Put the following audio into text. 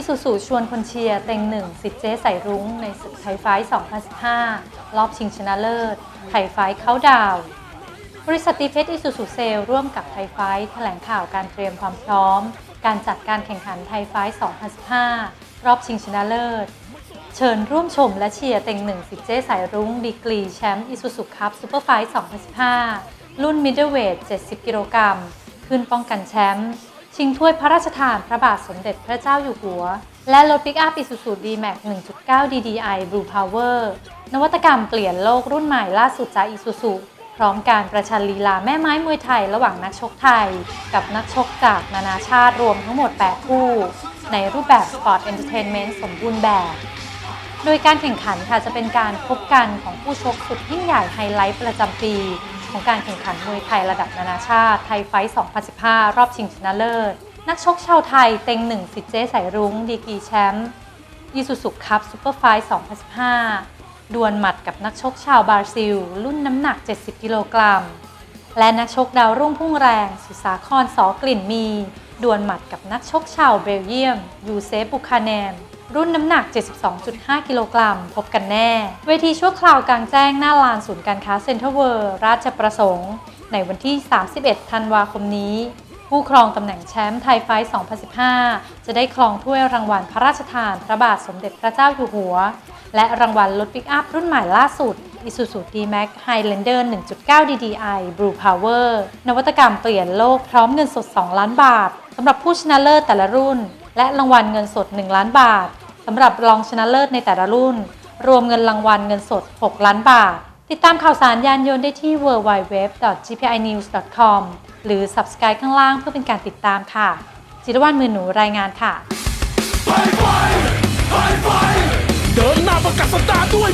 Isuzu ชวนคนเชียร์เต็งหนึ่งสิทธิเจ๊ใส่รุ้งในศึกไทยไฟท์2015 รอบชิงชนะเลิศ ไทยไฟท์เข้าดาว บริษัทตีเพชรอิสุสุเซลร่วมกับไทยไฟท์แถลงข่าวการเตรียมความพร้อม การจัดการแข่งขันไทยไฟท์2015 รอบชิงชนะเลิศ เชิญร่วมชมและเชียร์เต็งหนึ่งสิทธิเจ๊สายรุ้งดีกรีแชมป์อิสุสุคัพซูเปอร์ไฟท์2015 รุ่นมิดเดิลเวท70 กิโลกรัมขึ้นป้องกันแชมป์ ชิงถ้วยพระราชทานพระบาทสมเด็จพระเจ้าอยู่หัว และรถปิกอัพอิสุสุ D-Max 1.9 DDI Blue Power นวัตกรรมเปลี่ยนโลกรุ่นใหม่ล่าสุดจากอิสุสุพร้อมการประชันลีลาแม่ไม้มวยไทยระหว่างนักชกไทย กับนักชกจากนานาชาติรวมทั้งหมด 8 คู่ ในรูปแบบสปอร์ตเอนเตอร์เทนเมนต์สมบูรณ์แบบ โดยการแข่งขันค่ะจะเป็นการพบกันของผู้ชกสุดยิ่งใหญ่ไฮไลท์ประจำปี ของการแข่งขันมวยไทยระดับนานาชาติ ไทยไฟท์2015 รอบชิงชนะเลิศ นักชกชาวไทยเต็งหนึ่งสิทธิ์เจ๊สายรุ้ง ดีกีแชมป์ยีสุสุคัพซูเปอร์ไฟท์2015 ดวลหมัดกับนักชกชาวบราซิล รุ่นน้ำหนัก 70 กิโลกรัม และนักชกดาวรุ่งพุ่งแรง สุสาครสอกลิ่นมี ดวลหมัดกับนักชกชาวเบลเยียม ยูเซฟบุคาแนน รุ่นน้ำหนัก 72.5 กิโลกรัม พบกันแน่ เวทีชั่วคราวกลางแจ้งหน้าลานศูนย์การค้าเซ็นทรัลเวิร์ราชประสงค์ ในวันที่ 31 ธันวาคมนี้ ผู้ครองตำแหน่งแชมป์ไทยไฟท์2015 จะได้ครองถ้วยรางวัลพระราชทานพระบาทสมเด็จพระเจ้าอยู่หัว และรางวัลรถปิกอัพรุ่นใหม่ล่าสุด Isuzu D-Max Highlander 1.9 DDI Blue Power นวัตกรรมเปลี่ยนโลกพร้อมเงินสด 2 ล้านบาทสำหรับผู้ชนะเลิศแต่ละรุ่น และรางวัลเงินสด 1 ล้านบาทำหรับรองชนะเลิศในแต่ละรุ่น รวมเงินรางวัลเงินสด 6 ล้านบาท ติดตามข่าวสารยานยนต์ได้ที่ www.gpinews.com หรือ subscribe ข้างล่างเพื่อเป็นการติดตามค่ะ จิรวรรมือหนูรายงานค่ะเดินหน้าประกาศสตาร์ด้วย